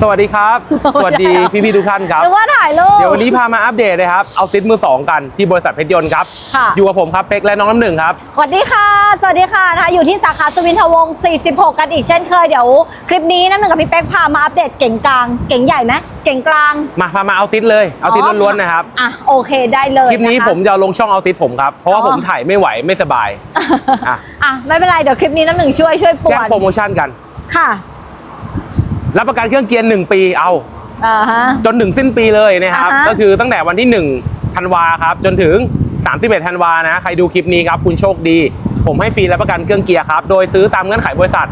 สวัสดีครับ สวัสดีพี่พี่ๆทุกท่านครับนึกว่าถ่ายรูปเดี๋ยววันนี้พามาอัปเดตนะครับ เอาติดมือ2กันที่บริษัทเพชรยนต์ครับค่ะอยู่กับผมครับเป็กและน้องน้ำหนึ่งครับ สวัสดีค่ะ สวัสดีค่ะนะคะอยู่ที่สาขาสุวินทวงศ์ 46 กันอีกเช่นเคย เดี๋ยวคลิปนี้น้ำหนึ่งกับพี่เป๊กพามาอัปเดตเก่งกลาง เก่งใหญ่ไหมเก่งกลาง มาพามาเอาติดเลย เอาติดล้วนๆนะครับ อะโอเคได้เลยคลิปนี้ะะผมจะเอาลงช่องเอาติดผมครับ เพราะว่าอ๋อผมถ่ายไม่ไหวไม่สบายอะอะไม่เป็นไรเดี๋ยวคลิปนี้น้ำหนึ่งช่วยช่วยป่แจ้วงนโปรโมชั่นกัน ค่ะ รับประกันเครื่องเกียร์1ปีเอาอ่าฮะ จนถึงสิ้นปีเลยนะครับ อ่าฮะ ก็คือตั้งแต่วันที่1ธันวาครับ จนถึง 31ธันวานะ ใครดูคลิปนี้ครับคุณโชคดี ผมให้ฟรีรับประกันเครื่องเกียร์ครับ โดยซื้อตามเงื่อนไขบริษัท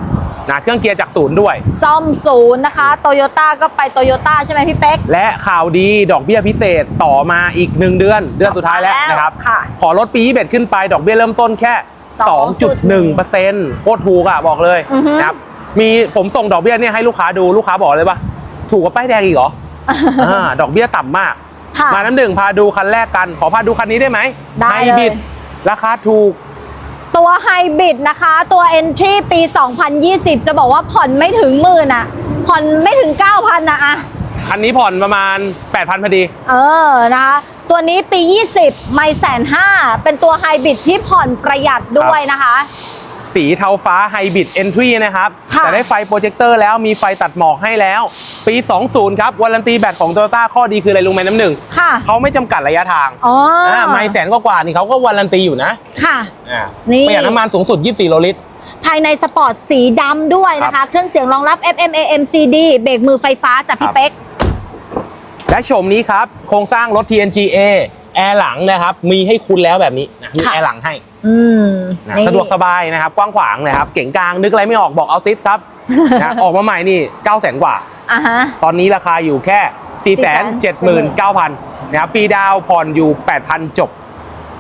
นะเครื่องเกียร์จากศูนย์ด้วย ซ่อมศูนย์นะคะโตโยต้าก็ไปโตโยต้าใช่ไหมพี่เป๊ก และข่าวดีดอกเบี้ยพิเศษต่อมาอีก 1 เดือน เดือนสุดท้ายแล้วนะครับ ค่ะขอลดปี21ขึ้นไปดอกเบี้ยเริ่มต้นแค่ 2.1%โคตรถูกอะบอกเลยอือฮึ นะครับ มีผมส่งดอกเบี้ยเนี่ยให้ลูกค้าดูลูกค้าบอกเลยว่าถูกกว่าป้ายแดงอีกเหรออ่าดอกเบี้ยต่ำมาก ค่ะ มาน้ำหนึ่งพาดูคันแรกกัน ขอพาดูคันนี้ได้ไหมได้ไฮเลย บริดราคาถูก ตัวไฮบริดนะคะ ตัว Entry ปี 2020 จะบอกว่าผ่อนไม่ถึงหมื่นอะผ่อนไม่ถึง 9,000นะอะคันนี้ผ่อนประมาณ 8,000พอดี เออนะคะ ตัวนี้ปี 20 ไม่แสนห้าเป็นตัวไฮบริดที่ผ่อนประหยัดด้วยนะคะ สีเทาฟ้าไฮบริดเอนทรีนะครับค่ะแต่ได้ไฟโปรเจคเตอร์แล้วมีไฟตัดหมอกให้แล้ว ปี 20 ครับวารันตีแบตของ Toyota ข้อดีคืออะไรลุงแม่น้ำหนึ่งค่ะเขาไม่จำกัดระยะทางอ๋อออ่าไม่แสนกว่าๆนี่เขาก็วารันตีอยู่นะ ค่ะอ่านี่ประหยัดน้ำมันสูงสุด 24 โลลิตรภายในสปอร์ตสีดำด้วยนะครัคะบเครื่องเสียงรองรับ FM AM CD เบรกมือไฟฟ้าจากครัพี่บเป๊กและโฉมนี้ครับ โครงสร้างรถ TNGA แอร์หลังนะครับ มีให้คุณแล้วแบบนี้นะมีค่ะ แอร์หลังให้อืมนะนี่สะดวกสบายนะครับ กว้างขวางนะครับ เก๋งกลางนึกอะไรไม่ออกบอกเอาติสครับนะออกมาใหม่นี่ 9 0 0 0 0 0 กว่า อะฮะ ตอนนี้ราคาอยู่แค่ 479,000นะครับฟรีดาวน์ผ่อนอยู่ 8,000 จบ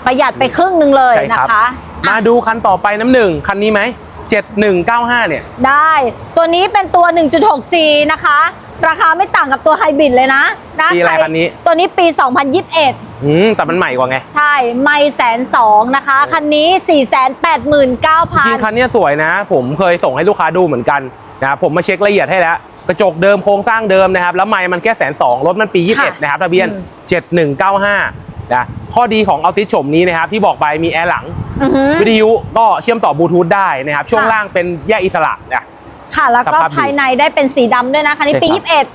ประหยัดไปครึ่งหนึ่งเลยใช่นะครับคะมาอะดูคันต่อไปน้ำหนึ่งคันนี้ไหม7195เนี่ย ได้ ตัวนี้เป็นตัว 1.6G นะคะ ราคาไม่ต่างกับตัวไฮบริดเลยนะนะปีอะไรใคันนี้ ตัวนี้ปี 2021 อืม แต่มันใหม่กว่าไง ใช่ ไม่แสนสองนะคะ คันนี้ 4 8 9จริง0ๆคันเนี้ยสวยนะ ผมเคยส่งให้ลูกค้าดูเหมือนกันนะครับผมมาเช็คละเอียดให้แล้วกระจกเดิมโครงสร้างเดิมนะครับ แล้วไมล์มันแค่แสนสองรถมันปีค่ะ21 นะครับทะเบียนอืม7195 นะข้อดีของเอาติชมนี้นะครับ ที่บอกไปมีแอร์หลังอือหือวิทยุก็เชื่อมต่อบลูทูธได้นะครับ ช่วงล่างเป็นแยกอิสระนะ ค่ะ แล้วก็สภาพดี ภายในได้เป็นสีดำด้วยนะคันนี้ปี ใช่ครับ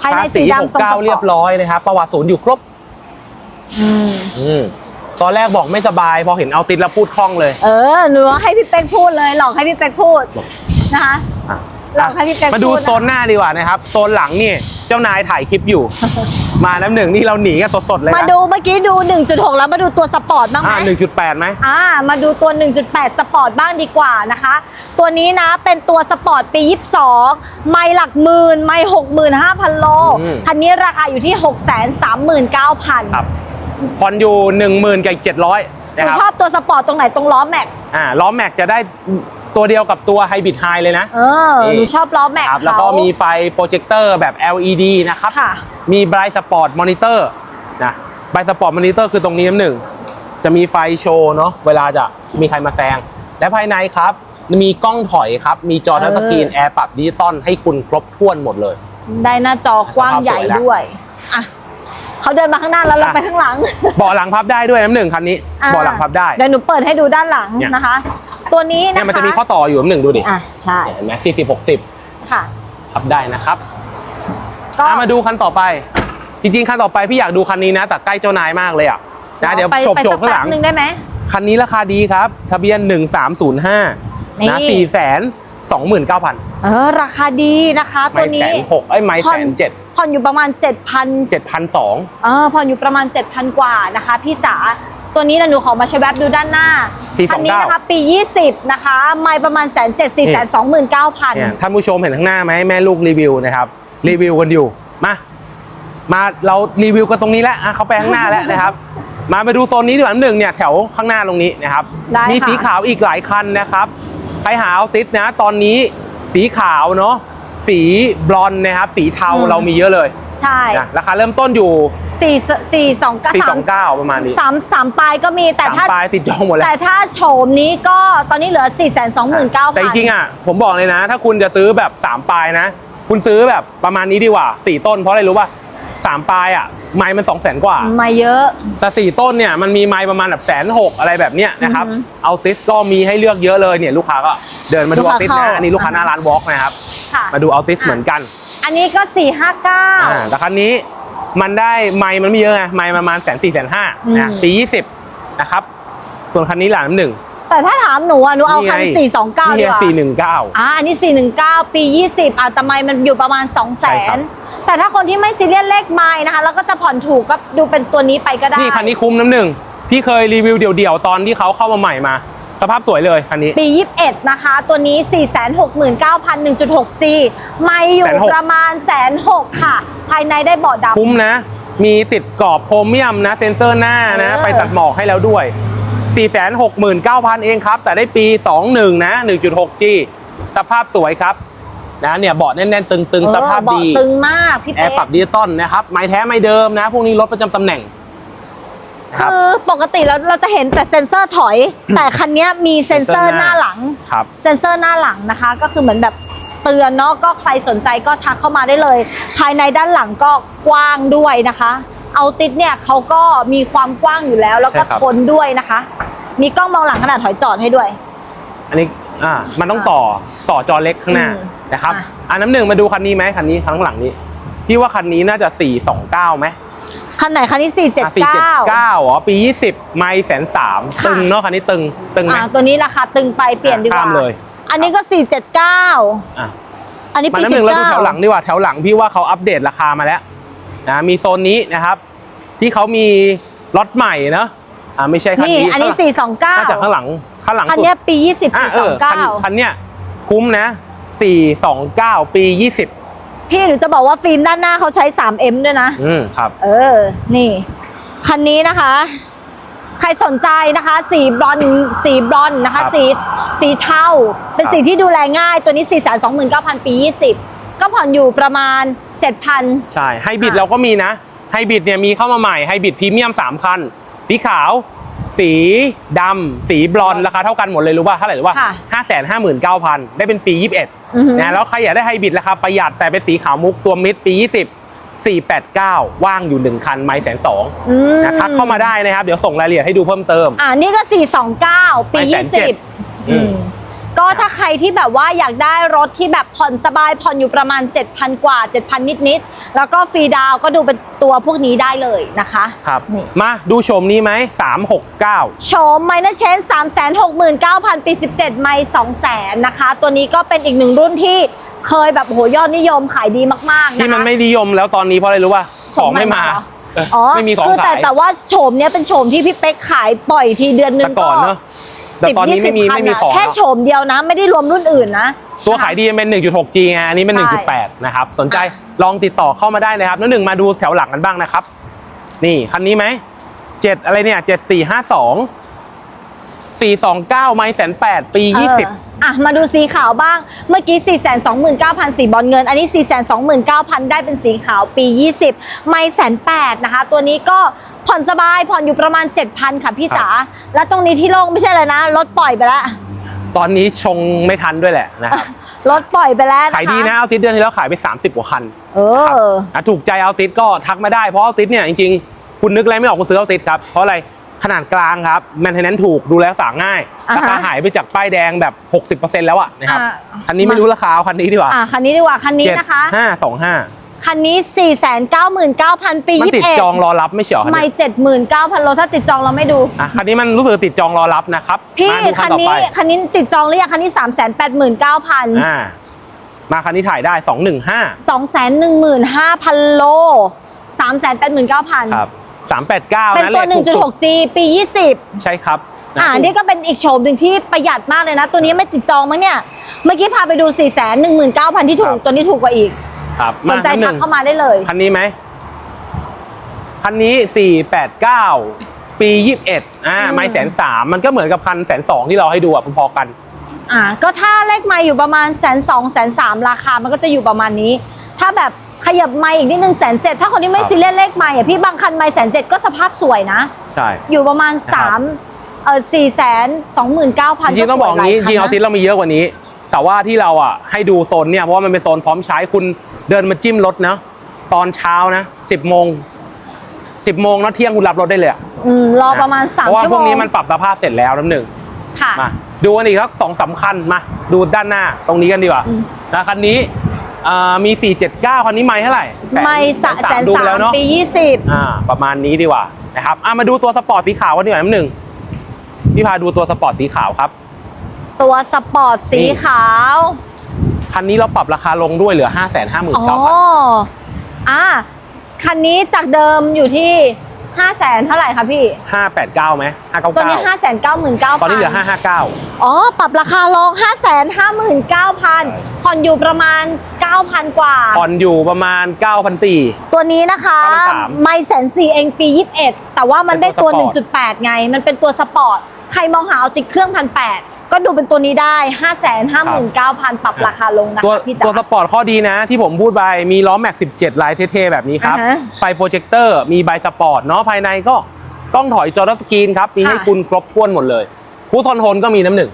21 ภายในสีดำทรงสปอ69เรียบร์ตร้อยนะครับ ประวัติศูนย์อยู่ครบอืมอืมตอนแรกบอกไม่สบาย พอเห็นเอาติดแล้วพูดคล่องเลย เออหนูให้พี่เป๊กพูดเลย หลอกให้พี่เป๊กพูดนะคะ อะ ลองให้พี่เป๊กมาดูพูดนะโซนหน้าดีกว่านะครับ โซนหลังนี่เจ้านายถ่ายคลิปอยู่ มาน้ำหนึ่งนี่เราหนีกันสดๆเลยนะมาดูเมื่อกี้ดู 1.6 แล้วมาดูตัวสปอร์ตบ้างไหมอ่าหนึ่งจุดแปดไหม อ่า มาดูตัว 1.8 สปอร์ตบ้างดีกว่านะคะ ตัวนี้นะเป็นตัวสปอร์ตปี 22 ไม่หลักหมื่น ไม่65,000 โลคันนี้ราคาอยู่ที่ 639,000ครับผ่อนอยู่หนึ่งหมื่นกับเจ็ดร้อยหนูนะครับชอบตัวสปอร์ตตรงไหนตรงล้อแม็ก อ่าล้อแม็กจะได้ ตัวเดียวกับตัวไฮบริดไฮเลยนะ เออนี่หนูชอบล้อแม็กครับเขาแล้วก็มีไฟโปรเจคเตอร์แบบ LED นะครับค่ะมีไบรท์สปอร์ตมอนิเตอร์นะไบรท์สปอร์ตมอนิเตอร์คือตรงนี้น้ำหนึ่ง จะมีไฟโชว์เนาะเวลาจะมีใครมาแซง และภายในครับ มีกล้องถอยครับ มีจอทัชสกรีนเออแอร์ปรับดิจิตอลให้คุณครบถ้วนหมดเลย ได้หน้าจอกว้างใหญ่สภาพสวยนะด้วยอะเขาเดินมาข้างหน้าแล้วเราอะไปข้างหลังเบาะหลังพับได้ด้วยน้ำหนึ่งคันนี้อะเบาะหลังพับได้เดี๋ยวหนูเปิดให้ดูด้านหลังเนี่ยนะคะ ตัวนี้นะคะเนี่ยมันจะมีข้อต่ออยู่น้ำหนึ่งดูดิอะใช่เห็นไหมสี่สิบหกสิบค่ะพับได้นะครับก็อะมาดูคันต่อไป จริงๆคันต่อไปพี่อยากดูคันนี้นะ แต่ใกล้เจ้านายมากเลยอะนะเดี๋ยวไปโฉบไปโฉสับกข้างหลังแป๊บนึงได้ไหมคันนี้ราคาดีครับ ทะเบียน 1305นี่นะ4 2 9 0 0 0เออ ราคาดีนะคะไม่ตัวแสนี้นหกไอ้ยไม่ผ่แสอนนเจ็ดผ่อนอยู่ประมาณ7,000เจ็ดพันสองเออผ่อนอยู่ประมาณ7,000กว่านะคะ พี่จ๋า ตัวนี้นะหนูขอมาใช้แวบดูด้านหน้า429 คันี้นะคะปี 20 นะคะ ไม่ประมาณแสนเจ็ดสี่แสนสองหมื่นเก้าพันเนี่ยท่านผู้ชมเห็นข้างหน้าไหมแม่ลูกรีวิวนะครับรีวิวกันอยู่มามาเรารีวิวกันตรงนี้แล้วอะเขาไปข้างหน้าแล้วนะครับ มาไปดูโซนนี้ดีกว่าหนึ่งเนี่ยแถวข้างหน้าตรงนี้นะครับ ได้มีค่ะสีขาวอีกหลายคันนะครับ ใครหาเอาติดนะ ตอนนี้สีขาวเนาะ สีบลอนด์นะครับสีเทาอืม เรามีเยอะเลยใช่นะราคาเริ่มต้นอยู่ สี่สี่สองเก้าสาม429 ประมาณนี้สามสามปลายก็มีแต่สามถ้าปลายติดจองหมดแล้ว แต่ถ้าโฉมนี้ก็ตอนนี้เหลือ 4 2 9 0 0 0 แต่จริงๆอะผมบอกเลยนะ ถ้าคุณจะซื้อแบบ 3 ปลายนะ คุณซื้อแบบประมาณนี้ดีกว่าสี่ต้นเพราะอะไรรู้ป่ะสามปลายอะไม้มันสองแสนกว่า มาเยอะ แต่สี่ต้นเนี่ยมันมีไม้ประมาณแบบแสนหกอะไรแบบเนี้ยนะครับอือฮึเอาติสก็มีให้เลือกเยอะเลยเนี่ยลูกค้าก็เดินมาดูลูกเอาค้าติสเข้านะอันนี้ลูกค้าหน้าร้านวอล์กนะครับ ค่ะ มาดูเอาติสอะเหมือนกัน อันนี้ก็สี่ห้าเก้าอ่าแต่คันนี้มันได้ไม้มันไม่เยอะไงไม้ประมาณแสนสี่แสนห้าอืมนะปียี่สิบนะครับ ส่วนคันนี้หลานน้ำหนึ่งแต่ถ้าถามหนูอะหนูเอาคันสี่สองเก้าดีกว่าสี่หนึ่งเก้าอ่าอันนี้ 419 ปี 20อะแต่ไมมันอยู่ประมาณ 2 0 0ใช่ครับ0 0 แต่ถ้าคนที่ไม่ซีเรียสเลขไม้นะคะ แล้วก็จะผ่อนถูกก็ดูเป็นตัวนี้ไปก็ได้ นี่คันนี้คุ้มน้ำหนึ่งพี่เคยรีวิวเดี่ยวๆ ตอนที่เขาเข้ามาใหม่มา สภาพสวยเลยคันนี้ ปี 21 นะคะ ตัวนี้ 469,000 1.6G ไม่อยู่แสนหกประมาณแสนหกค่ะ ภายในได้เบาะดำคุ้มนะ มีติดกรอบโครเมียมนะ เซ็นเซอร์หน้านะเออไฟตัดหมอกให้แล้วด้วย 469,000 เองครับ แต่ได้ปี 21 นะ 1.6G สภาพสวยครับนะเนี่ยเบาะแน่นๆ ตึงๆ สภาพเออเบาะดีตึงมากพี่แอเป๊ร์ปรับดิจิตอลนะครับไม้แท้ไม้เดิมนะพวกนี้รถประจำตำแหน่งนะ ครับคือปกติเราเราจะเห็นแต่เซ็นเซอร์ถอย แต่คันนี้มีเซ็นเซอร์หน้าหลังครับเซ็นเซอร์หน้าหลังนะคะ ก็คือเหมือนแบบเตือนเนาะก็ใครสนใจก็ทักเข้ามาได้เลย ภายในด้านหลังก็กว้างด้วยนะคะเอาติดเนี่ยเขาก็มีความกว้างอยู่แล้ว แล้วก็ใช่ครับทนด้วยนะคะ มีกล้องมองหลังขนาดถอยจอดให้ด้วย อันนี้อ่ามันต้องต่อต่อจอเล็กข้างหน้าอืมนะครับอะอันน้ำหนึ่งมาดูคันนี้ไหมคันนี้คันข้างหลังนี้พี่ว่าคันนี้น่าจะ429ไหม คันไหนคันที่อะ479 479อ๋อปี 20 ไม่แสนสามค่ะตึงเนาะคันนี้ตึงตึงไหมอ่าตัวนี้ราคาตึงไปเปลี่ยนดีกว่าข้ามเลย อันนี้ก็479อะอันนี้มาปีน้ำหนึ่งเราดูแถวหลัง19ดีกว่าแถวหลังพี่ว่าเขาอัปเดตราคามาแล้วนะมีโซนนี้นะครับ ที่เขามีรถใหม่เนอะอ่าไม่ใช่คันนี่นี้อันนี้น่าจะข้างหลังข้างหลัง429คันสุดเนี้ยปี20อะเออคันคัน429เนี้ยคุ้มนะ429ปี20 พี่หนูจะบอกว่าฟิล์มด้านหน้าเขาใช้ 3M ด้วยนะ อืมครับ เออ นี่ คันนี้นะคะ ใครสนใจนะคะ สีบรอนซ์สีบรอนซ์นะครัคะ บสีสีเทาเป็นครับ สีที่ดูแลง่ายตัวนี้ 4 2 9 0 0 0 ปี 20 ก็ผ่อนอยู่ประมาณ 7,000 ใช่ไฮบริดอะ เราก็มีนะไฮบริดเนี่ยมีเข้ามาใหม่ไฮบริดพรีเมียม3คัน สีขาว สีดำสีบลอนด์ราคาเท่ากันหมดเลยรู้ป่ะเท่าไหร่รู้ป่ะค่ะ ห้าแสนห้าหมื่นเก้าพันได้เป็นปี21อือหือ นะแล้วใครอยากได้ไฮบริดราคาประหยัดแต่เป็นสีขาวมุกตัวมิดปี20 489ว่างอยู่1คันไม้แสนสองอืมนะทักเข้ามาได้นะครับ เดี๋ยวส่งรายละเอียดให้ดูเพิ่มเติม อ่านี่ก็ 429 ปีไปแสนเจ็ด 20อืมอืม ก็ถ้าใครที่แบบว่าอยากได้รถที่แบบผ่อนสบายผ่อนอยู่ประมาณ 7,000 กว่า 7,000 นิดๆ แล้วก็ฟรีดาวน์ก็ดูเป็นตัวพวกนี้ได้เลยนะคะครับนี่มาดูโฉมนี้ไหม 369 โฉมไมเนอร์เชน369,000 ปี 17 ไมล์200,000 นะคะ ตัวนี้ก็เป็นอีกหนึ่งรุ่นที่เคยแบบโอ้โหยอดนิยมขายดีมากๆนะคะที่มันไม่นิยมแล้วตอนนี้เพราะอะไรรู้ป่ะของไม่มาเหรอเอออ๋อไม่มีของคือแต่ขายแต่ว่าโฉมเนี้ยเป็นโฉมที่พี่เป๊กขายปล่อยทีเดือนนึแต่งก่ก็อนเนอะ แต่สิบตอนนี้ยี่สิไม่บมีคันไม่มีอะของแค่แล้วโฉมเดียวนะ ไม่ได้รวมรุ่นอื่นนะ ตัวขายดีเป็น 1.6G ไงอันนี้เป็น ใช่ 1.8 นะครับ สนใจลองติดต่อเข้ามาได้นะครับแล้วหนึ่งมาดูแถวหลังกันบ้างนะครับ นี่คันนี้ไหมเจ็ดอะไรเนี่ยเจ็ดสี่ห้าสองสี่สองเก้าไมล์แสนแปดปีเอยี่อสิบอะ มาดูสีขาวบ้าง เมื่อกี้ 4 2 9 0 0 0 สีบอลเงิน อันนี้ 4 2 9 0 0 0 ได้เป็นสีขาวปี 20 ไม่แสนแปดนะคะ ตัวนี้ก็ ผ่อนสบายผ่อนอยู่ประมาณ 7,000 ค่ะพี่จ๋าแล้วตรงนี้ที่โล่งไม่ใช่เลยนะรถปล่อยไปแล้ว ตอนนี้ชงไม่ทันด้วยแหละนะครับรถปล่อยไปแล้วนะคะขายดีนะเอาติดเดือนที่แล้วขายไป 30 กว่าคัน เอออะถูกใจเอาติดก็ทักมาได้เพราะเอาติดเนี่ยจริงๆ คุณนึกอะไรไม่ออกคุณซื้อเอาติดครับ เพราะอะไรขนาดกลางครับแมนเทนแนนถูกดูแลรักษาง่ายอ่าฮะราคาหายไปจากป้ายแดงแบบ 60%แล้วอะนะครับอ่าอันนี้ไม่รู้ราคาเอาคันนี้ดีกว่าอะคันนี้ดีกว่าคันนี้เจ็ดนะคะห้าสองห้า คันนี้ 499,000 ปีมันติด21จองรอรับไม่เฉียวคันไม่นี้79,000โลถ้าติดจองเราไม่ดูอะคันนี้มันรู้สึกติดจองรอรับนะครับพี่มาดูคัคันนต่อนี้ไปคันนี้ติดจองหรือยังคันนี้ 389,000อ่ามาคันนี้ถ่ายได้ 215 215,000 โล 389,000ครับ389เป็นนะตัวเลขถูก 1.6G ปี 20 ใช่ครับะอ่านี่ก็เป็นอีกโฉมหนึ่งที่ประหยัดมากเลยนะ ตัวนี้ไม่ติดจองมั้งเนี่ย เมื่อกี้พาไปดู 419,000 ที่ถูก ตัวนี้ถูกกว่าอีก ครับสนใจคัหทักเข้ามาได้เลย คันนี้ไหมคันนี้ 489 ปี 21อ่าอืมไม่แสนสามมันก็เหมือนกับคันแสนสองที่เราให้ดูอะพอๆกัน อ่าก็ถ้าเลขไม่อยู่ประมาณแสนสองแสนสามราคามันก็จะอยู่ประมาณนี้ ถ้าแบบขยับไม่อีกนิดนึงแสนเจ็ดถ้าคนที่ไม่ครับซีเรียสเลขไม่อะพี่บางคันไม่แสนเจ็ดก็สภาพสวยนะ ใช่ อยู่ประมาณนะครับสามเออสี่แสนสองหมื่นเก้าพันจริงๆต้องบอกงี้จริงๆเอาติสเรามีเยอะกว่านี้ แต่ว่าที่เราอะให้ดูโซนเนี่ยเพราะว่ามันเป็นโซนพร้อมใช้คุณ เดินมาจิ้มรถนะ ตอนเช้านะสิบโมงสิบโมงนะเที่ยงคุณรับรถได้เลยอะอืมรอประมาณ3เพราะว่าชั่วพโมวกงนี้มันปรับสภาพเสร็จแล้วน้ำหนึ่ง ค่ะ มาดูอันนี้ครับสองสำคัญมาดูด้านหน้าตรงนี้กันดีกว่าอืม นะคันนี้อ่ามี 479 คันนี้ไม่เท่าไหร่แสนไม่สะแสนดูสาแล้วมเนาะปี20อ่าประมาณนี้ดีกว่านะครับอะมาดูตัวสปอร์ตสีขาวกันดีกว่าน้ำหนึ่งพี่พาดูตัวสปอร์ตสีขาวครับ ตัวสปอร์ตสีนี่ ขาว คันนี้เราปรับราคาลงด้วยเหลือ 5 5 9 0 0 0 อ๋ออะ คันนี้จากเดิมอยู่ที่5 0 0แสนเท่าไหร่คะพี่589ไหม599ตัวนี้5 9 9 9 0 0 0ตอนนี้เหลือ559อ๋อ ปรับราคาลง5 5 9 0 0 0ผ่อนอยู่ประมาณ9,000กว่า ผ่อนอยู่ประมาณ9,400ตัวนี้นะคะ9,300ไม่แสนซีเองปี21 แต่ว่ามันได้ตัว เป็นตัวสปอร์ต 1.8 ไง มันเป็นตัวสปอร์ต ใครมองหาเอาติดเครื่องพันแก็ดูเป็นตัวนี้ได้ 5 5 9 0 0 0 ปรับราคาลงนะตัวคะพี่ตัวสจ๋าปอร์ตข้อดีนะ ที่ผมพูดไปมีล้อแม็ก 17 ลายเท่ๆ แบบนี้ครับ อ่าฮะไฟโปรเจคเตอร์มีใบสปอร์ตเนาะภายในก็กล้องถอยจอทัชสกรีนครับ มีให้ค่ะ คุณครบถ้วนหมดเลยคูซอนโฮนก็มีน้ำหนึ่ง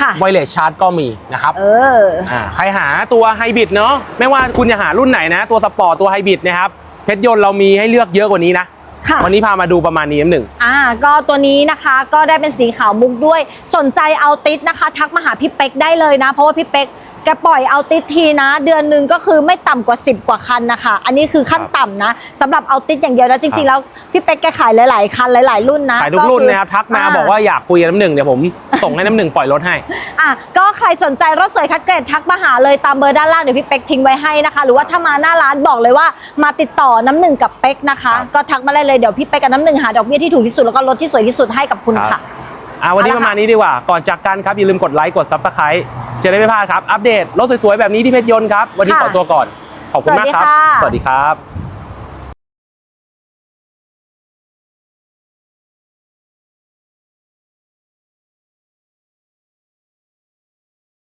ค่ะ ไวเลสชาร์จก็มีนะครับ เออ อ่าใครหาตัวไฮบริดเนาะไม่ว่าคุณจะหารุ่นไหนนะ ตัวสปอร์ตตัวไฮบริดนะครับเพชรยนต์เรามีให้เลือกเยอะกว่านี้นะค่ะ วันนี้พามาดูประมาณนี้น้ำหนึ่งอ่า ก็ตัวนี้นะคะก็ได้เป็นสีขาวมุกด้วย สนใจเอาติดนะคะ ทักมาหาพี่เป๊กได้เลยนะ เพราะว่าพี่เป๊ก แกปล่อยเอาติดทีนะ เดือนหนึ่งก็คือไม่ต่ำกว่า 10 กว่าคันนะคะ อันนี้คือขั้นต่ำนะสำหรับเอาติดอย่างเดียวแล้วจริงๆ แล้วพี่เป๊กแกขายหลาย ๆ คันหลาย ๆ รุ่นนะขายทุกรุ่นอนะครับทักมาบอกว่าอยากคุยกับน้ำหนึ่งเดี๋ยวผมส่งให้น้ำหนึ่งปล่อยรถให้ อะก็ใครสนใจรถสวยคัดเกรดทักมาหาเลยตามเบอร์ด้านล่างเดี๋ยวพี่เป๊กทิ้งไว้ให้นะคะ หรือว่าถ้ามาหน้าร้านบอกเลยว่ามาติดต่อน้ำหนึ่งกับเป๊กนะคะครับก็ทักมาได้เลยเดี๋ยวพี่เป๊กกับน้ำหนึ่งหาดอกเบี้ยที่ถูกที่สุดแล้วก็รถที่สวยที่สุดให้กับคุณค่ะ อ่าวันนี้เอาปละระมาณนี้ดีกว่าก่อนจากกันครับอย่าลืมกดไลค์กด Subscribe จะได้ไม่พลาดครับ อัปเดตรถสวยๆ แบบนี้ที่เพชรยนต์ครับ วันนี้ค่ะขอตัวก่อน ขอบคุณมากครับ สวัสดีค่ะสวัสดีครับ